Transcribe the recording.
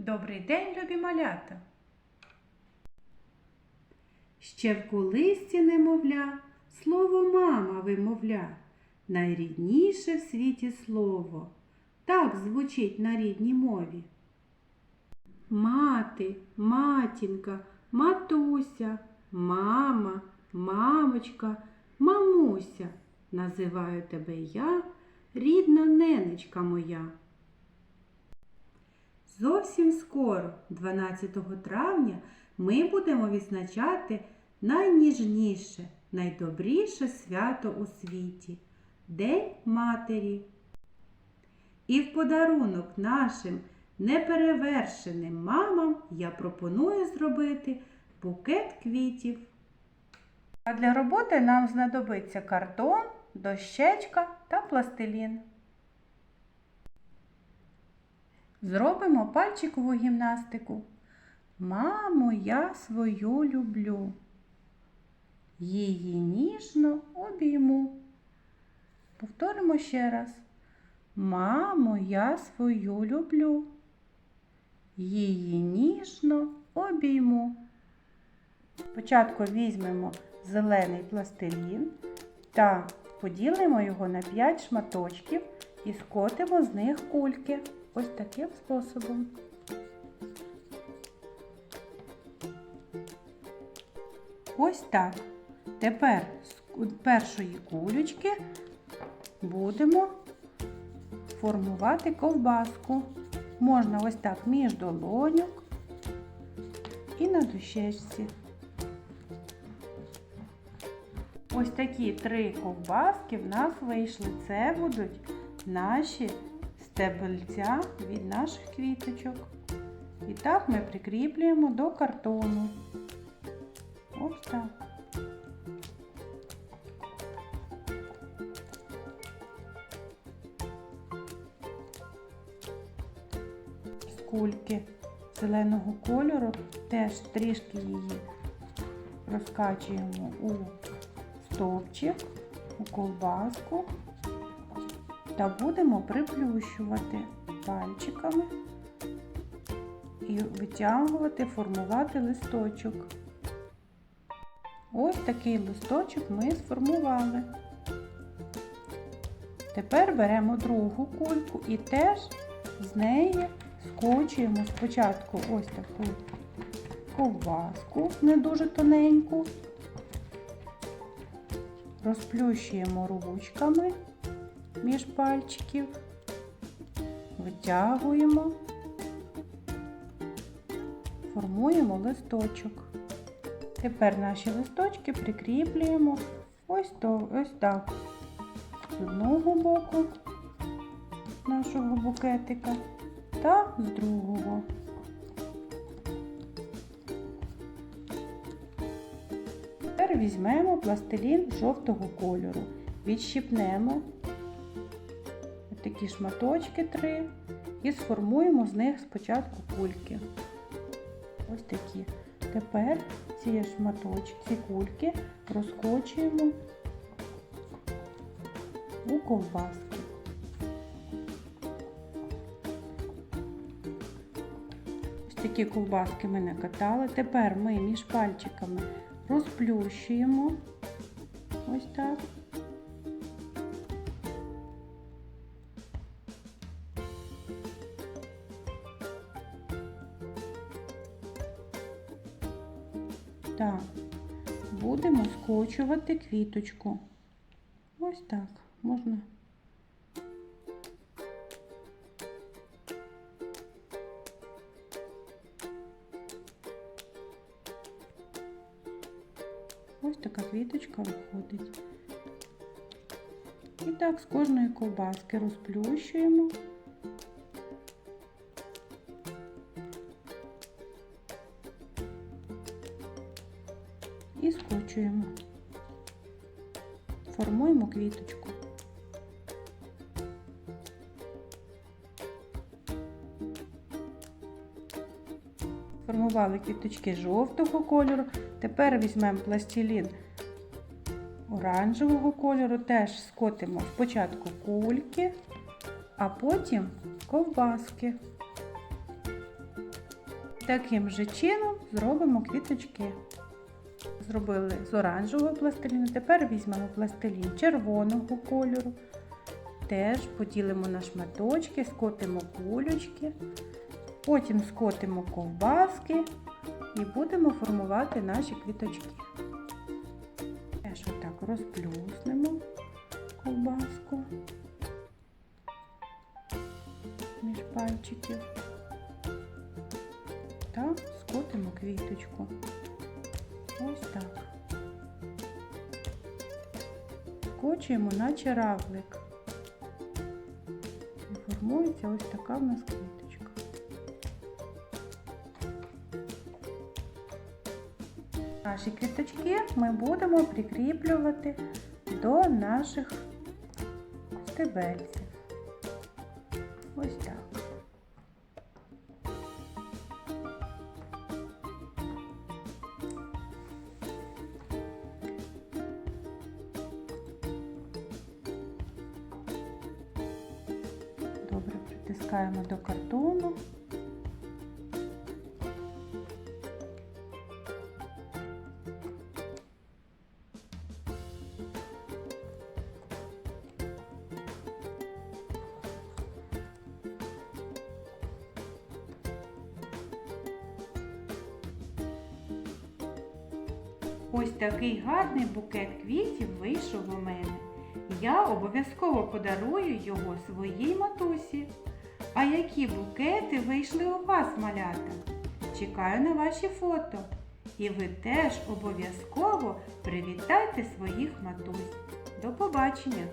Добрий день, любі малята! Ще в колисці немовля, слово мама вимовля, найрідніше в світі слово. Так звучить на рідній мові. Мати, матінка, матуся, мама, мамочка, мамуся. Називаю тебе я, рідна ненечка моя. Зовсім скоро, 12 травня, ми будемо відзначати найніжніше, найдобріше свято у світі День Матері. І в подарунок нашим неперевершеним мамам я пропоную зробити букет квітів. А для роботи нам знадобиться картон, дощечка та пластилін. Зробимо пальчикову гімнастику. Мамо, я свою люблю. Її ніжно обійму. Повторимо ще раз. Мамо, я свою люблю. Її ніжно обійму. Спочатку візьмемо зелений пластилін та поділимо його на 5 шматочків і скотимо з них кульки. Ось таким способом. Ось так. Тепер з першої кулючки будемо формувати ковбаску. Можна ось так між долоньок і на дощечці. Ось такі три ковбаски в нас вийшли. Це будуть наші стебельця від наших квіточок. І так ми прикріплюємо до картону. Ось так. Кульки зеленого кольору теж трішки її розкачуємо у стовпчик, у колбаску та будемо приплющувати пальчиками і витягувати, формувати листочок. Ось такий листочок ми сформували. Тепер беремо другу кульку і теж з неї скочуємо спочатку ось таку ковбаску, не дуже тоненьку, розплющуємо ручками між пальчиків, витягуємо, формуємо листочок. Тепер наші листочки прикріплюємо ось, то, ось так. З одного боку нашого букетика та з другого. Тепер візьмемо пластилін жовтого кольору, відщипнемо такі шматочки три і сформуємо з них спочатку кульки. Ось такі. Тепер ці шматочки, ці кульки розкочуємо у ковбаски. Ось такі ковбаски ми накатали. Тепер ми між пальчиками розплющуємо. Ось так. Так, будемо скочувати квіточку. Ось так можна. Ось така квіточка виходить. І так з кожної ковбаски розплющуємо. І скочуємо. Формуємо квіточку. Формували квіточки жовтого кольору. Тепер візьмемо пластилін оранжевого кольору, теж скотимо спочатку кульки, а потім ковбаски. таким же чином зробимо квіточки. Зробили з оранжевого пластиліну. Тепер візьмемо пластилін червоного кольору. Теж поділимо на шматочки, скотимо кулючки, потім скотимо ковбаски і будемо формувати наші квіточки. Теж отак розплюснемо ковбаску між пальчиків та скотимо квіточку. Ось так. Скочуємо наче равлик. І формується ось така в нас квіточка. Наші квіточки ми будемо прикріплювати до наших стебельців. Ось так. Притискаємо до картону. Ось такий гарний букет квітів вийшов у мене. Я обов'язково подарую його своїй матусі. А які букети вийшли у вас, малята? Чекаю на ваші фото. І ви теж обов'язково привітайте своїх матусь. До побачення!